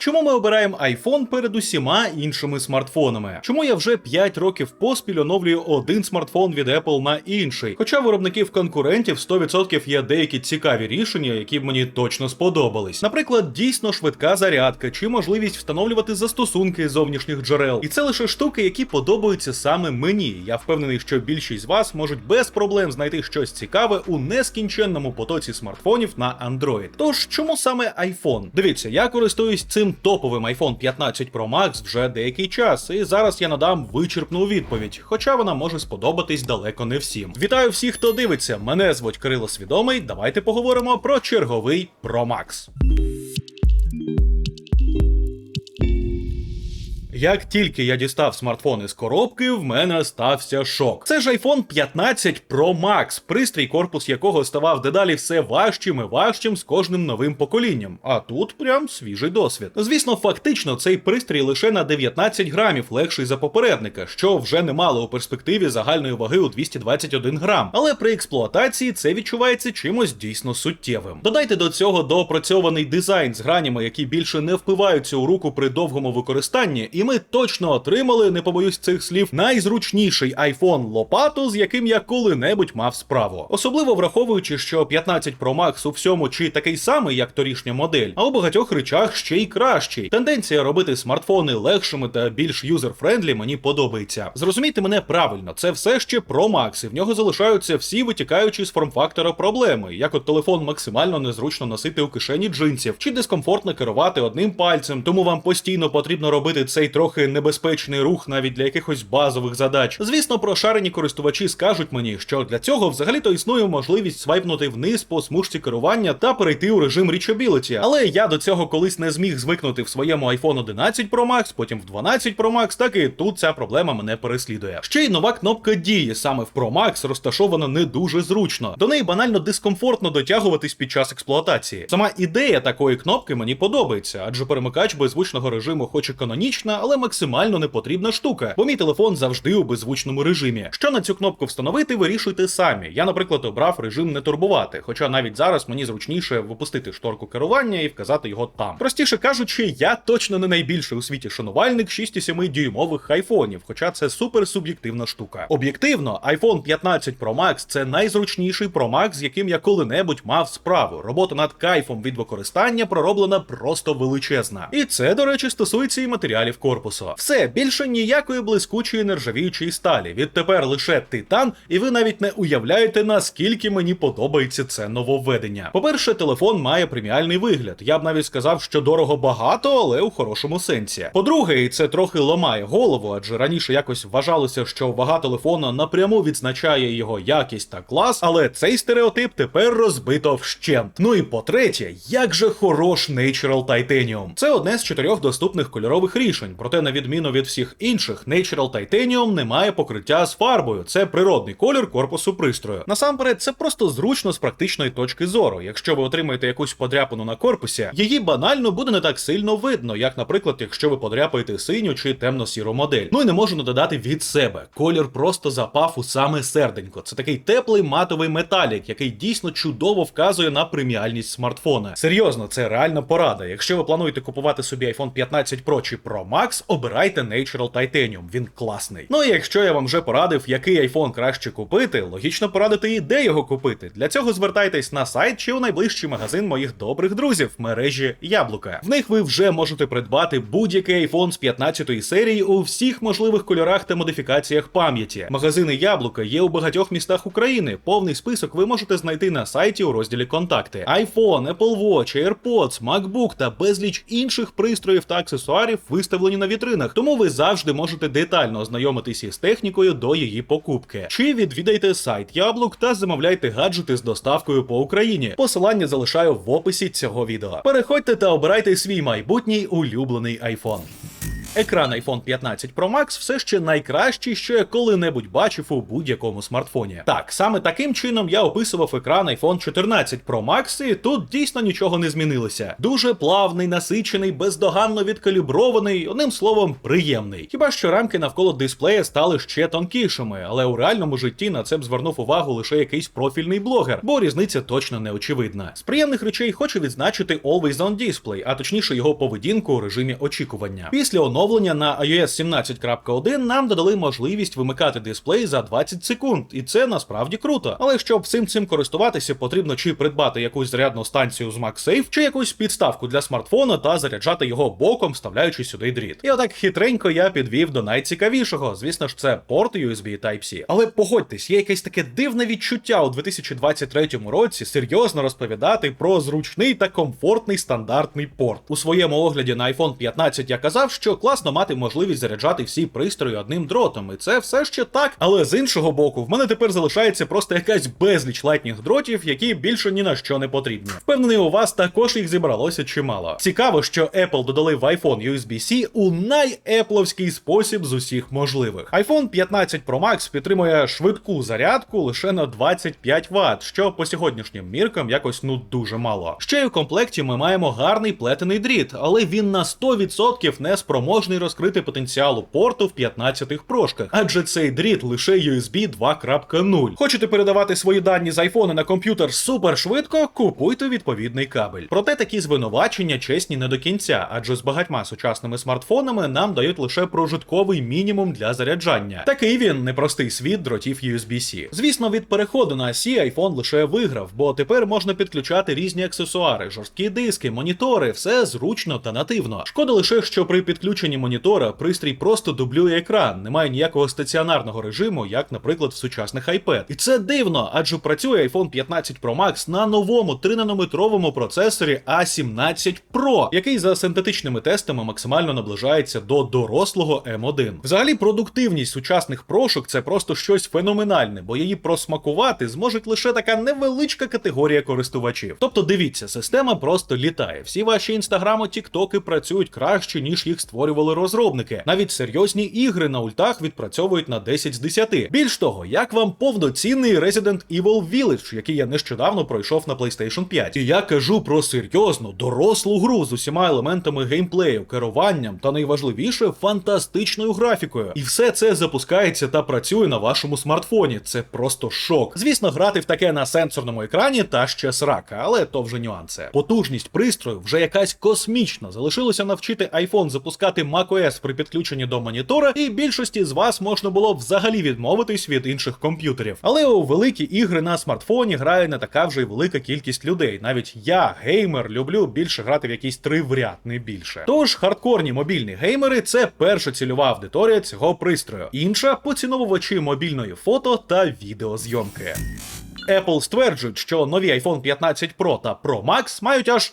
Чому ми обираємо iPhone перед усіма іншими смартфонами? Чому я вже 5 років поспіль оновлюю один смартфон від Apple на інший? Хоча виробників конкурентів 100% є деякі цікаві рішення, які б мені точно сподобались. Наприклад, дійсно швидка зарядка чи можливість встановлювати застосунки зовнішніх джерел. І це лише штуки, які подобаються саме мені. Я впевнений, що більшість з вас можуть без проблем знайти щось цікаве у нескінченному потоці смартфонів на Android. Тож чому саме iPhone? Дивіться, я користуюсь цим топовим iPhone 15 Pro Max вже деякий час, і зараз я надам вичерпну відповідь, хоча вона може сподобатись далеко не всім. Вітаю всіх, хто дивиться. Мене звуть Кирило Свідомий. Давайте поговоримо про черговий Pro Max. Як тільки я дістав смартфон із коробки, в мене стався шок. Це ж iPhone 15 Pro Max, пристрій, корпус якого ставав дедалі все важчим і важчим з кожним новим поколінням. А тут прям свіжий досвід. Звісно, фактично цей пристрій лише на 19 грамів легший за попередника, що вже не мало у перспективі загальної ваги у 221 грам. Але при експлуатації це відчувається чимось дійсно суттєвим. Додайте до цього доопрацьований дизайн з гранями, які більше не впиваються у руку при довгому використанні, і ми точно отримали, не побоюсь цих слів, найзручніший iPhone лопату, з яким я коли-небудь мав справу. Особливо враховуючи, що 15 Pro Max у всьому чи такий самий, як торішня модель, а у багатьох речах ще й кращий. Тенденція робити смартфони легшими та більш юзер-френдлі мені подобається. Зрозумійте мене правильно, це все ще Pro Max, і в нього залишаються всі витікаючі з форм-фактора проблеми, як от телефон максимально незручно носити у кишені джинсів, чи дискомфортно керувати одним пальцем, тому вам постійно потрібно робити цей трохи небезпечний рух навіть для якихось базових задач. Звісно, прошарені користувачі скажуть мені, що для цього взагалі-то існує можливість свайпнути вниз по смужці керування та перейти у режим Reachability. Але я до цього колись не зміг звикнути в своєму iPhone 11 Pro Max, потім в 12 Pro Max, так і тут ця проблема мене переслідує. Ще й нова кнопка дії саме в Pro Max розташована не дуже зручно. До неї банально дискомфортно дотягуватись під час експлуатації. Сама ідея такої кнопки мені подобається, адже перемикач беззвучного режиму, хоч і канонічна, але максимально не потрібна штука, бо мій телефон завжди у беззвучному режимі. Що на цю кнопку встановити, вирішуйте самі. Я, наприклад, обрав режим не турбувати, хоча навіть зараз мені зручніше випустити шторку керування і вказати його там. Простіше кажучи, я точно не найбільший у світі шанувальник 6,7 дюймових айфонів, хоча це супер суб'єктивна штука. Об'єктивно, iPhone 15 Pro Max це найзручніший Pro Max, з яким я коли-небудь мав справу. Робота над кайфом від використання пророблена просто величезна. І це, до речі, стосується і матеріалів корпусу. Все більше ніякої блискучої нержавіючої сталі. Відтепер лише титан, і ви навіть не уявляєте, наскільки мені подобається це нововведення. По-перше, телефон має преміальний вигляд. Я б навіть сказав, що дорого багато, але у хорошому сенсі. По-друге, і це трохи ламає голову, адже раніше якось вважалося, що вага телефона напряму відзначає його якість та клас, але цей стереотип тепер розбито вщент. Ну і по-третє, як же хорош Natural Titanium. Це одне з чотирьох доступних кольорових рішень, проте на відміну від всіх інших, Natural Titanium не має покриття з фарбою. Це природний колір корпусу пристрою. Насамперед, це просто зручно з практичної точки зору. Якщо ви отримаєте якусь подряпину на корпусі, її банально буде не так сильно видно, як, наприклад, якщо ви подряпаєте синю чи темно-сіру модель. Ну і не можу не додати від себе. Колір просто запав у саме серденько. Це такий теплий матовий металік, який дійсно чудово вказує на преміальність смартфона. Серйозно, це реальна порада. Якщо ви плануєте купувати собі iPhone 15 Pro чи Pro Max, обирайте Natural Titanium, він класний. Ну і якщо я вам вже порадив, який iPhone краще купити, логічно порадити і де його купити. Для цього звертайтесь на сайт чи у найближчий магазин моїх добрих друзів в мережі Яблука. В них ви вже можете придбати будь-який iPhone з 15 серії у всіх можливих кольорах та модифікаціях пам'яті. Магазини Яблука є у багатьох містах України. Повний список ви можете знайти на сайті у розділі Контакти. iPhone, Apple Watch, AirPods, MacBook та безліч інших пристроїв та аксесуарів виставлені на вітринах, тому ви завжди можете детально ознайомитись із технікою до її покупки. Чи відвідайте сайт Яблук та замовляйте гаджети з доставкою по Україні. Посилання залишаю в описі цього відео. Переходьте та обирайте свій майбутній улюблений iPhone. Екран iPhone 15 Pro Max все ще найкращий, що я коли-небудь бачив у будь-якому смартфоні. Так, саме таким чином я описував екран iPhone 14 Pro Max, і тут дійсно нічого не змінилося. Дуже плавний, насичений, бездоганно відкалібрований, одним словом, приємний. Хіба що рамки навколо дисплея стали ще тонкішими, але у реальному житті на це б звернув увагу лише якийсь профільний блогер, бо різниця точно не очевидна. З приємних речей хочу відзначити Always On Display, а точніше його поведінку у режимі очікування. Після оновлення на iOS 17.1 нам додали можливість вимикати дисплей за 20 секунд, і це насправді круто. Але щоб всім цим користуватися, потрібно чи придбати якусь зарядну станцію з MagSafe, чи якусь підставку для смартфона та заряджати його боком, вставляючи сюди дріт. І отак хитренько я підвів до найцікавішого. Звісно ж, це порт USB Type-C. Але погодьтесь, є якесь таке дивне відчуття у 2023 році серйозно розповідати про зручний та комфортний стандартний порт. У своєму огляді на iPhone 15 я казав, що класно мати можливість заряджати всі пристрої одним дротом, і це все ще так. Але з іншого боку, в мене тепер залишається просто якась безліч лайтніх дротів, які більше ні на що не потрібні. Впевнений, у вас також їх зібралося чимало. Цікаво, що Apple додали в iPhone USB-C у най-епловський спосіб з усіх можливих. iPhone 15 Pro Max підтримує швидку зарядку лише на 25 Вт, що по сьогоднішнім міркам якось ну дуже мало. Ще й у комплекті ми маємо гарний плетений дріт, але він на 100% не спроможний розкрити потенціалу порту в 15 прошках, адже цей дріт лише USB 2.0. Хочете передавати свої дані з айфона на комп'ютер супер швидко? Купуйте відповідний кабель. Проте такі звинувачення чесні не до кінця, адже з багатьма сучасними смартфонами нам дають лише прожитковий мінімум для заряджання. Такий він непростий світ дротів USB-C. Звісно, від переходу на C iPhone лише виграв, бо тепер можна підключати різні аксесуари, жорсткі диски, монітори, все зручно та нативно. Шкода лише, що при підключенні монітора пристрій просто дублює екран, немає ніякого стаціонарного режиму, як, наприклад, в сучасних iPad. І це дивно, адже працює iPhone 15 Pro Max на новому 3-нанометровому процесорі A17 Pro, який за синтетичними тестами максимально наближається до дорослого M1. Взагалі, продуктивність сучасних прошок це просто щось феноменальне, бо її просмакувати зможуть лише така невеличка категорія користувачів. Тобто, дивіться, система просто літає. Всі ваші інстаграми, тіктоки працюють краще, ніж їх створювали розробники. Навіть серйозні ігри на ультах відпрацьовують на 10 з 10. Більш того, як вам повноцінний Resident Evil Village, який я нещодавно пройшов на PlayStation 5. І я кажу про серйозну, дорослу гру з усіма елементами геймплею, керуванням та найважливіше фантастичною графікою. І все це запускається та працює на вашому смартфоні. Це просто шок. Звісно, грати в таке на сенсорному екрані та ще срака, але то вже нюанси. Потужність пристрою вже якась космічна. Залишилося навчити iPhone запускати macOS при підключенні до монітора, і більшості з вас можна було взагалі відмовитись від інших комп'ютерів. Але у великі ігри на смартфоні грає не така вже й велика кількість людей. Навіть я, геймер, люблю більше грати в якісь три в ряд, не більше. Тож хардкорні мобільні геймери це перша цільова аудиторія цього пристрою. Інша поціновувачі мобільної фото та відеозйомки. Apple стверджують, що нові iPhone 15 Pro та Pro Max мають аж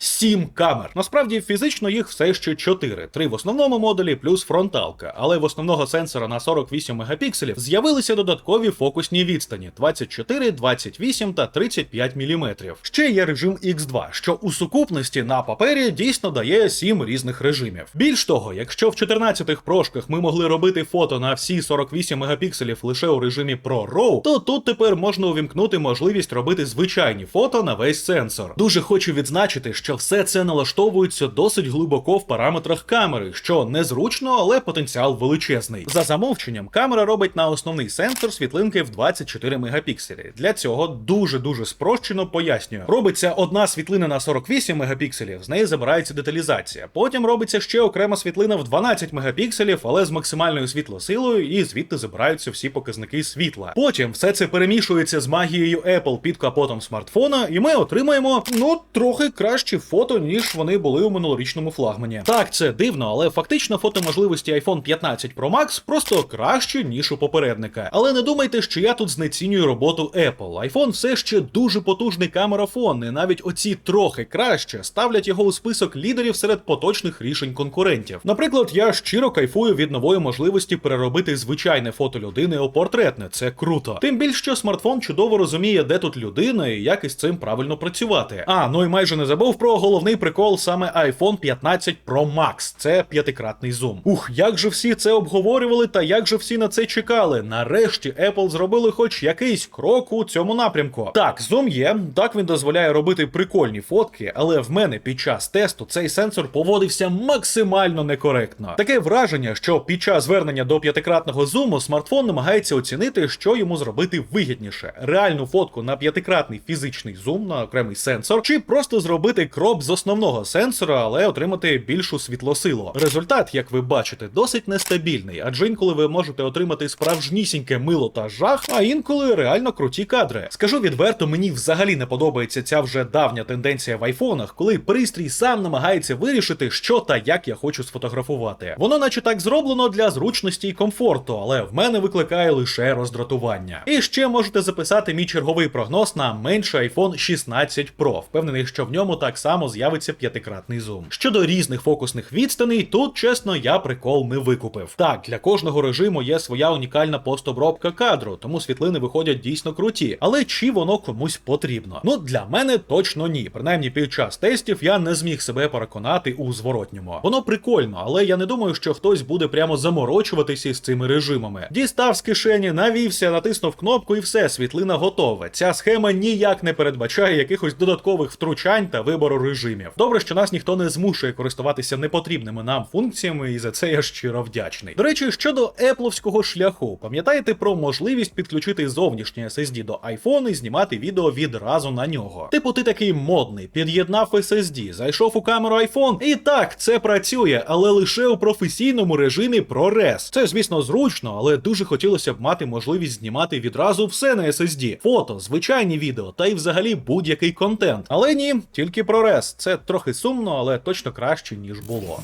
7 камер. Насправді фізично їх все ще 4. Три в основному модулі плюс фронталка. Але в основного сенсора на 48 мегапікселів з'явилися додаткові фокусні відстані 24, 28 та 35 мм. Ще є режим X2, що у сукупності на папері дійсно дає 7 різних режимів. Більш того, якщо в 14 прошках ми могли робити фото на всі 48 мегапікселів лише у режимі Pro RAW, то тут тепер можна увімкнути можливість робити звичайні фото на весь сенсор. Дуже хочу відзначити, що все це налаштовується досить глибоко в параметрах камери, що незручно, але потенціал величезний. За замовченням, камера робить на основний сенсор світлинки в 24 мегапікселі. Для цього дуже дуже спрощено пояснюю. Робиться одна світлина на 48 мегапікселів, з неї забирається деталізація. Потім робиться ще окрема світлина в 12 мегапікселів, але з максимальною світлосилою, і звідти забираються всі показники світла. Потім все це перемішується з магією Apple під капотом смартфона, і ми отримаємо ну трохи кращі фото, ніж вони були у минулорічному флагмані. Так, це дивно, але фактично фотоможливості iPhone 15 Pro Max просто кращі, ніж у попередника. Але не думайте, що я тут знецінюю роботу Apple. iPhone все ще дуже потужний камерафон, і навіть оці трохи краще ставлять його у список лідерів серед поточних рішень конкурентів. Наприклад, я щиро кайфую від нової можливості переробити звичайне фото людини у портретне. Це круто. Тим більше, що смартфон чудово розуміє, де тут людина і як із цим правильно працювати. А, ну і майже не забув про про головний прикол саме iPhone 15 Pro Max. Це п'ятикратний зум. Ух, як же всі це обговорювали, та як же всі на це чекали. Нарешті Apple зробили хоч якийсь крок у цьому напрямку. Так, зум є, так він дозволяє робити прикольні фотки, але в мене під час тесту цей сенсор поводився максимально некоректно. Таке враження, що під час звернення до п'ятикратного зуму смартфон намагається оцінити, що йому зробити вигідніше: реальну фотку на п'ятикратний фізичний зум на окремий сенсор, чи просто зробити кроп з основного сенсора, але отримати більшу світлосилу. Результат, як ви бачите, досить нестабільний, адже інколи ви можете отримати справжнісіньке мило та жах, а інколи реально круті кадри. Скажу відверто, мені взагалі не подобається ця вже давня тенденція в айфонах, коли пристрій сам намагається вирішити, що та як я хочу сфотографувати. Воно, наче так зроблено для зручності і комфорту, але в мене викликає лише роздратування. І ще можете записати мій черговий прогноз на менший iPhone 16 Pro. Впевнений, що в ньому так само з'явиться п'ятикратний зум. Щодо різних фокусних відстаней, тут чесно я прикол не викупив. Так, для кожного режиму є своя унікальна постобробка кадру, тому світлини виходять дійсно круті. Але чи воно комусь потрібно? Ну для мене точно ні. Принаймні під час тестів я не зміг себе переконати у зворотньому. Воно прикольно, але я не думаю, що хтось буде прямо заморочуватися з цими режимами. Дістав з кишені, навівся, натиснув кнопку і все, світлина готова. Ця схема ніяк не передбачає якихось додаткових втручань та вибору режимів. Добре, що нас ніхто не змушує користуватися непотрібними нам функціями, і за це я щиро вдячний. До речі, щодо епловського шляху, пам'ятаєте про можливість підключити зовнішній SSD до iPhone і знімати відео відразу на нього. Типу, ти такий модний, під'єднав SSD, зайшов у камеру iPhone, і так, це працює, але лише у професійному режимі ProRes. Це, звісно, зручно, але дуже хотілося б мати можливість знімати відразу все на SSD. фото, звичайні відео та й взагалі будь-який контент. Але ні, тільки ProRes. Це трохи сумно, але точно краще ніж було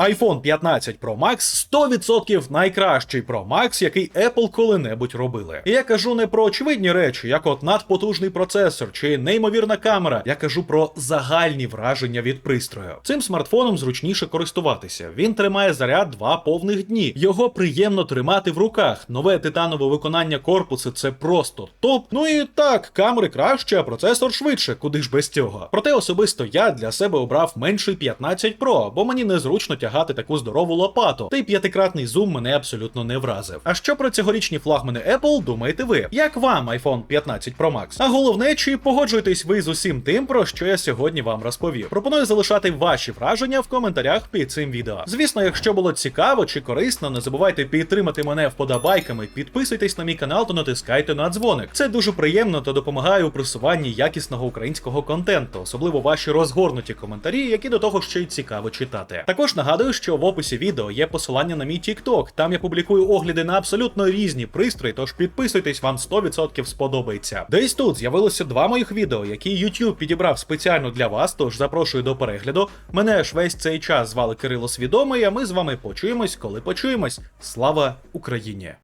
iPhone 15 Pro Max 100% найкращий Pro Max, який Apple коли-небудь робили. І я кажу не про очевидні речі, як от надпотужний процесор чи неймовірна камера. Я кажу про загальні враження від пристрою. Цим смартфоном зручніше користуватися. Він тримає заряд два повних дні. Його приємно тримати в руках. Нове титанове виконання корпусу це просто топ. Ну і так, камери краще, а процесор швидше, куди ж без цього. Проте особисто я для себе обрав менший 15 Pro, бо мені незручно тягати таку здорову лопату. Та й п'ятикратний зум мене абсолютно не вразив. А що про цьогорічні флагмани Apple думаєте ви? Як вам iPhone 15 Pro Max? А головне, чи погоджуєтесь ви з усім тим, про що я сьогодні вам розповів? Пропоную залишати ваші враження в коментарях під цим відео. Звісно, якщо було цікаво чи корисно, не забувайте підтримати мене вподобайками, підписуйтесь на мій канал та натискайте на дзвоник. Це дуже приємно та допомагає у просуванні якісного українського контенту, особливо ваші розгорнуті коментарі, які до того ще й цікаво читати. Також нагадую, що в описі відео є посилання на мій TikTok. Там я публікую огляди на абсолютно різні пристрої, тож підписуйтесь, вам 100% сподобається. Десь тут з'явилося два моїх відео, які YouTube підібрав спеціально для вас, тож запрошую до перегляду. Мене ж весь цей час звали Кирило Свідомий, а ми з вами почуємось, коли почуємось. Слава Україні!